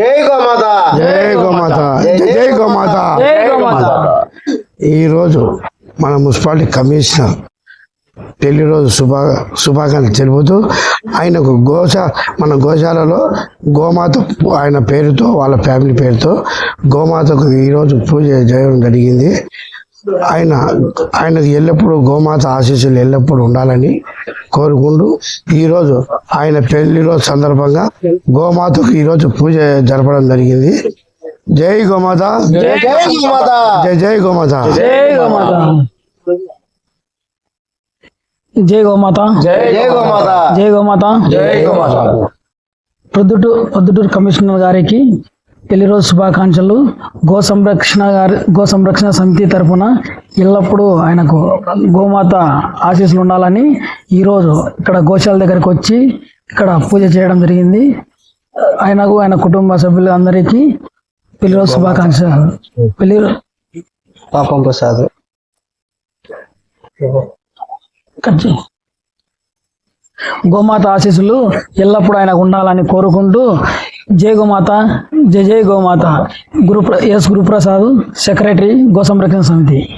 జై గోమాత. జై గోమాత. జై గోమాత. జై గోమాత. ఈరోజు మన మున్సిపాలిటీ కమిషనర్ పెళ్ళి రోజు శుభా శుభాకాంక్షలు తెలుపుతూ ఆయనకు గోశ మన గోశాలలో గోమాత ఆయన పేరుతో వాళ్ళ ఫ్యామిలీ పేరుతో గోమాతకు ఈరోజు పూజ చేయడం జరిగింది. ఆయన ఆయనకు ఎల్లప్పుడూ గోమాత ఆశీస్సులు ఎల్లప్పుడూ ఉండాలని కోరుకుంటూ ఈరోజు ఆయన పెళ్ళి రోజు సందర్భంగా గోమాతకు ఈరోజు పూజ జరపడం జరిగింది. జై గోమాత. జై గోమాత. జై జై గోమాత. జై గోమాత. జై గోమాత. జై గోమాత. జై గోమాత. జై గోమాత. ప్రొద్దుటూరు ప్రొద్దుటూరు కమిషనర్ గారికి పెళ్ళి రోజు శుభాకాంక్షలు. గో సంరక్షణ గారి గో సంరక్షణ సమితి తరఫున ఎల్లప్పుడూ ఆయనకు గోమాత ఆశీస్సులు ఉండాలని ఈరోజు ఇక్కడ గోశాల దగ్గరికి వచ్చి ఇక్కడ పూజ చేయడం జరిగింది. ఆయనకు ఆయన కుటుంబ సభ్యులు అందరికీ పెళ్ళి రోజు శుభాకాంక్షలు. పెళ్ళి పాపం ప్రసాద్. గోమాత ఆశీస్సులు ఎల్లప్పుడూ ఆయనకు ఉండాలని కోరుకుంటూ జై గోమాత జై జై గోమాత. గురు ఎస్ గురుప్రసాద్ సెక్రటరీ గో సంరక్షణ సమితి.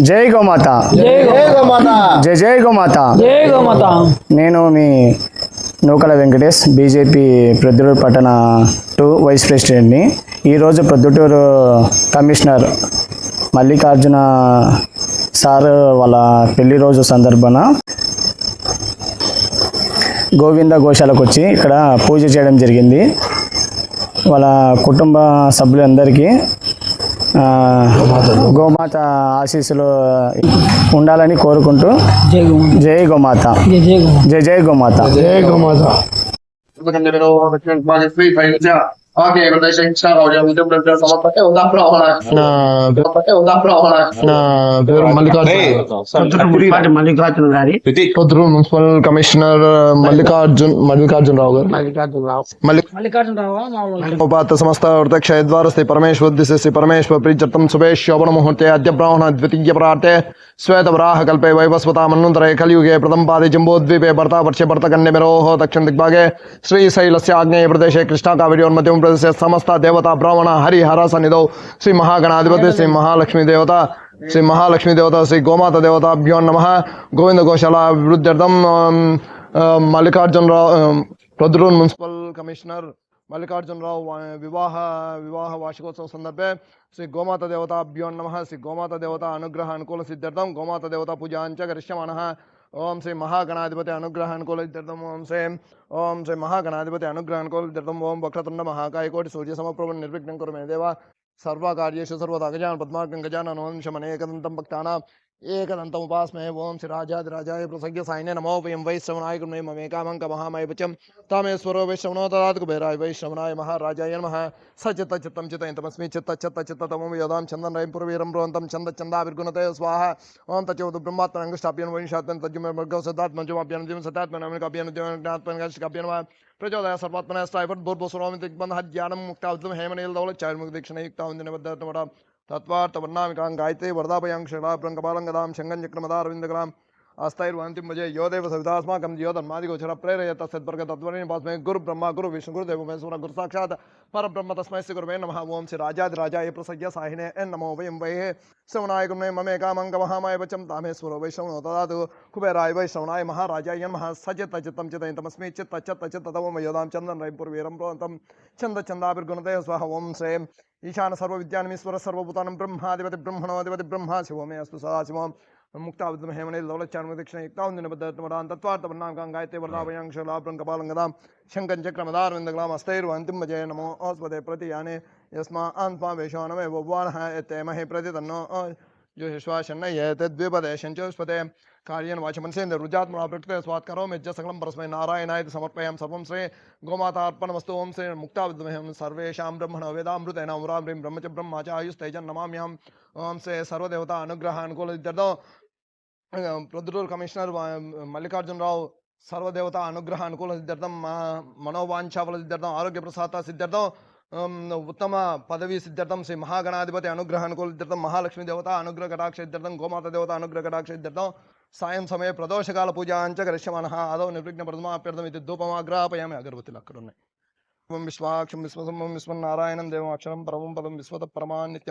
జై గోమాత. జై గో- జై గోమాత. జై జై గోమాత. జై గోమాత. నేను మీ Nukala Venkatesh B J P Proddatur పట్టణ టూ వైస్ ప్రెసిడెంట్ని. ఈరోజు ప్రొద్దుటూరు కమిషనర్ మల్లికార్జున సార్ వాళ్ళ పెళ్ళి రోజు సందర్భాన గోవింద గోశాలకు వచ్చి ఇక్కడ పూజ చేయడం జరిగింది. వాళ్ళ కుటుంబ సభ్యులందరికీ ఆ, గోమాత ఆశీస్సులు ఉండాలని కోరుకుంటూ జై గోమాత. జై గోమాత. జై జై గోమాత. జై జై గోమాత. జై గోమాత Okay, but they say start audio with them there's a lot of oh that problem. నా Oh that problem. నా పేరు మల్లికార్జున మల్లికార్జున గారి. పొద్దురు మున్సిపల్ కమిషనర్ మల్లికార్జున్ మల్లికార్జున రావు గారు. మల్లి మల్లికార్జున రావా? మామూలు ఉపాత సమస్త వృతక్ష ద్వారస్థి పరమేశ్వర శ్రీ పరమేశ్వర ప్రీత్యర్థం శుభే శోభన ముహూర్తే అద్య బ్రాహ్మణ ద్వితీయ ప్రాటే श्वेतवराह वैभस्वता मनुंदर कलियुगे प्रथमपादे जम्बोद्वीपे भर्तावर्षे भर्तकन्यमेरोः दक्षिणदिग्भागे श्रीशैलस्य आग्नेय प्रदेशे प्रदेश समस्त देवता ब्राह्मण हरिहरसनिधौ श्रीमहागणाधिपति नम। गोविंद गोशाला नमः अं, अं, मल्लिकार्जुन राव अं, प्रद्रून् मुनपल कमिशनर् मलिकारजुन राव विवाह विवाह वार्षिकोत्सव सदर्भे श्री गोमाता देवता नम। श्री गोमाता देवता अनुग्रह अनुकूल सिद्ध गोमाता देवता पूजा चरष्यमाण ओम श्री महागणाधिपति अनुग्रह अनुकूल सिद्धम ओम से ओम श्री महागणाधिपति अनुग्रह अनुकूल सिद्धम ओम वक्षतुंड महाकायकोटि सूर्य समप्रभ निर्विघ्न कुर मे देव। सर्वकार्यु सर्वदा गजान पद्मा गजान अनुवंशम भक्ता एकदन्तमुपास्मे ओं राजा प्रसज्ञ सायने नमो वयम वैश्रवनाय गुणे ममेकामक महामय वचं तामेश्वरो वैश्रवणो ददातु कुबेराय वैश्रवणाय महाराजाय नमः। स चित्तचित्तं यदा चंदन रईम छन्दन् रयं पुरवीरं चंदा विर्गुनते स्वाहा। ॐ तचोद ब्रह्मात्मनङ्गष्टाप्यन् वैशात्मन् तज्जुमर्गौ सदात्मजुमाप्यनुजं सदात्मनामकाप्यनुजकाप्यनुवा प्रचोदय सर्वात्मनस्ताय भूर्भुसुरोमितिग्बन्धज्ञानं मुक्तावधं हेमनीलदौलचार्मुखदीक्षणयुक्तावन्दिनबद्धवटा தத்வார்த்த வர்ணாமிகாங் காயத்ரே வரதாபயாங் ஷலாபுரம் கபாலங்கதாம் சங்கஞ்சக்ரமதாரவிந்தகலாம் अस्थायुवंति मुझे योदेव सविधास्माक ज्योधर्मादि गोचर प्रेरय तत्वर्ग तत्वस्म गुरु ब्रह्म, गुरु विष्णु गुरुदेव महेश्वर, गुरु साक्षात पर ब्रह्म तस्म से गुरुवे नम। ओं श्री राजाधिराजाए प्रसज्ञ साहिने, एन नमो वयम वै श्रवनाय गुरु ममे कामंग महामाय वचम तामेश्वर वैष्णव ददा कुबेराय वै श्रवनाय महाराजा यम सज तचित चितमस्मे चित चत चितम वयोदा चंदन रईपुर वीरम छंद छंदाभिर्गुणते स्वाह। ओं से ईशान सर्व विद्यान सर्वभूतान ब्रह्माधिपति ब्रह्मणोधिपति ब्रह्म। शिवमे अस्तु सदा शिवम मुक्ता ಹೇಮಣೆ ಲೌಲಚಾರ್ಮ ದಕ್ಷಿಣ ಯುಕ್ತಾವಂದಿನಬದ್ಧಮಡಾನ್ ತತ್ವಾರ್ಥಪನ್ನಾಂಕಾಂಗಾಯತೆ ವರದಾಭಯಾಂಕ್ಷಲಾಭೃಂಗಪಾಲಂಗದಾಂ ಶಂಕಂಚಕ್ರಮದಾರವಿಂದಗ್ಲಾಂ ಅಸ್ತೈರ್ವಂತಿಮ ಜಯ ನಮೋ ಆಸ್ಪದೆ ಪ್ರತಿ ಯಾನೆ ಯಸ್ಮಾ ಆನ್ಸ್ಮಾ ವೇಷಾನಮೇ ಬೊವ್ವಾನಃ ಯತ್ತೇಮಹಿ ಪ್ರತಿ ತನ್ನೋ ज्योतिष्वाशन यद्विपदेशंचोस्पते कार्यन वाच मनसेन्द्र रुजात्मना प्रकृते स्वात्करो में सकलम परस्मै नारायणाय समर्पयाम सर्वं श्री गोमातार्पणमस्तु ओम श्री मुक्तावद्महम सर्वेषां ब्रह्मण वेदामृतेन उरां ब्रह्म च ब्रह्माचायुस्तैजन् नमाम्यां ओम श्री सर्वदेवता अनुग्रह अनुकूल ప్రొద్దుటూరు కమిషనర్ మల్లికార్జునరావు సర్వదేవత అనుగ్రహ అనుకూల సిద్ధార్థం మా మనోవాంఛాఫల సిద్ధార్థం ఆరోగ్య ప్రసాద సిద్ధార్థం ఉత్తమ పదవి సిద్ధార్థం శ్రీ మహాగణాధిపతి అనుగ్రహ అనుకూల సిద్ధార్థం మహాలక్ష్మి దేవత అనుగ్రహ కటాక్ష సిద్ధార్థం గోమాత దేవత అనుగ్రహ కటాక్ష సిద్ధార్థం సాయం సమయ ప్రదోషకాల పూజాంచ కరిష్యమాన ఆదౌ నిర్విఘ్న ప్రథమాప్యర్థం ఇది ధూపమాగ్రాపయామి అగరబత్తులు అక్కడ ఉన్నాయి విశ్వాక్షం విశ్వసంభం విశ్వనారాయణం దేవం అక్షరం పరమం పదం విశ్వత పరమాన్నిత్య.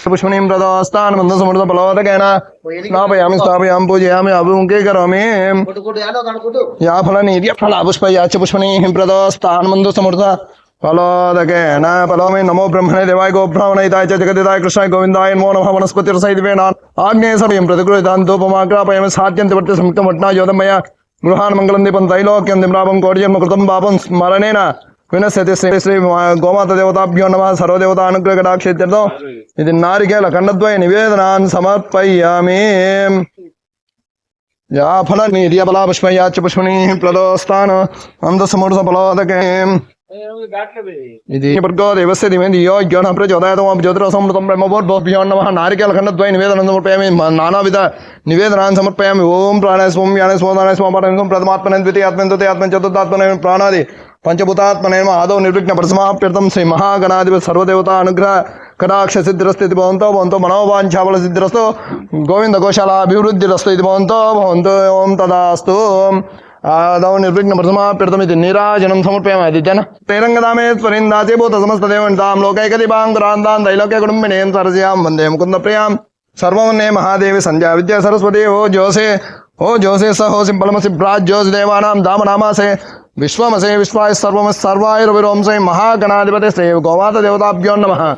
సర్వం శ్రీరామ పుష్పనీం ప్రదోస్థానం ముందు సుమృత బలోదకైన స్నాపయామి స్థాపయాం పూజయామి అభిముఖే కరోమి యా ఫల నీర్య ఫల పుష్ప యాచ పుష్పనీం ప్రదోస్థానం మంద సమృత ఫలోదకేన ఫలోమి నమో బ్రహ్మణే దేవాయ గో బ్రాహ్మణయితాయ జగదితాయ కృష్ణాయ గోవిందాయ నమో నమ వనస్పతి రసైదివేనా ఆగ్నేయ సమయం ప్రతికృతాన్ ధూపమాగ్రాపయామి సాధ్యంతి వర్తి సంయుక్తం వట్నా యోధమయ గృహాన్ మంగళం దీపం త్రైలోక్యం దిమ్రాపం కోటిజన్మ కృతం పాపం స్మరణేన వినశ్యతి శ్రీ శ్రీ గోమాత దేవతాభ్యో నమ. సర్వదేవత అనుగ్రహ కటాక్షేత్యర్థం. ఇది నారికేల ఖండద్వయ నివేదనాన్ సమర్పయామి. యా ఫల నీర్య బలా పుష్పయాచ పుష్పణి ప్లదోస్థాన అందసమూర్త ఫలోదకే ఇది భర్గో దేవస్య దిమే దియో జ్ఞాన ప్రచోదయాతం జ్యోతిరసమృతం బ్రహ్మభోర్భ్యో నమ. నారికేల ఖండద్వయ నివేదనం సమర్పయామి. మ- నానావిధ నివేదనాన్ని సమర్పయామి. ఓం ప్రాణాయ స్వం యాణ యాన స్వదానాయ స్వపాఠం ప్రథమాత్మన ద్వితీయాత్మ ద్వితీయాత్మ చతుర్థాత్మన ప్రాణాది पंचभूतात्मन आदो निर्विघ्न परसमाप्यर्थम श्री महागणाधिप सर्वदेवता अनुग्रह कटाक्ष सिद्धिरस्त भवंतो भवंतो मनोवांछाबल सिद्धिरस्तो गोविंद गोशाला अभिवृद्धिरस्तो भवंतो भवंतो ओम तदास्तु। आदौ निर्विघ्न प्रथमाप्यर्थमिति नीराजनं समर्पयामि। जन तैरङ्गदामे स्वरिन्दासे भूतसमस्तदेवन्तां लोकैकदिपाङ्कुरान्तां दैलोक्य कुटुम्बिनें सरस्यां वंदे मुकुन्दप्रियाँ सर्वमन्ये महादेवी संध्या विद्या सरस्वती, हो जोसे हो जोसे स हो सिम्बलमसि दाम दामनामा से విశ్వమసే విశ్వాయ సర్వమ సర్వాయురవిరోంసై మహాగణాధిపతి శ్రీ గోమాత దేవతాభ్యో నమ.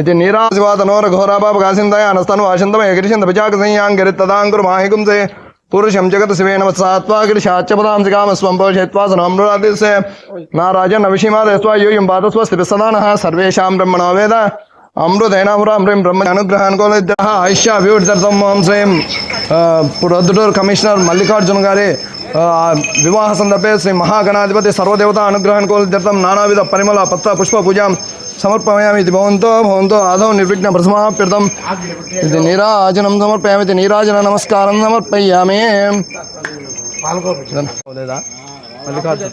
ఇది నీరాశివాతనోర ఘోరాపాపకాసిందయ అనస్తను వాసిందమ ఎగిరిచింద పిచాక సంయాంగిరిత్తదాంకురు మాహిగుంసే పురుషం జగత్ శివే నమ సాత్వాగిరి శాచ్యపదాంసి నా రాజన్ నారాజన్ విషీమాదేస్వ యూయం పాదస్వస్తి సదాన సర్వేషాం బ్రహ్మణో వేద. అమృతైనామృం బ్రహ్మ అనుగ్రహానుకూల ఐష్య అభివృద్ధిర్థం ఓం శ్రీం ఆ, కమిషనర్ మల్లికార్జున గారి వివాహ సందర్భే శ్రీ మహాగణాధిపతి సర్వదేవత అనుగ్రహానుకూలిత్యర్థం నానావిధ పరిమళ పత్ర పుష్ప పూజాం సమర్పయామి ఇది భవంతో భవంతో ఆదౌ నిర్విఘ్న ప్రసమాప్యర్థం. ఇది నీరాజనం సమర్పయామి ఇది నీరాజన నమస్కారం సమర్పయామి. లేదా? మల్లికార్జున.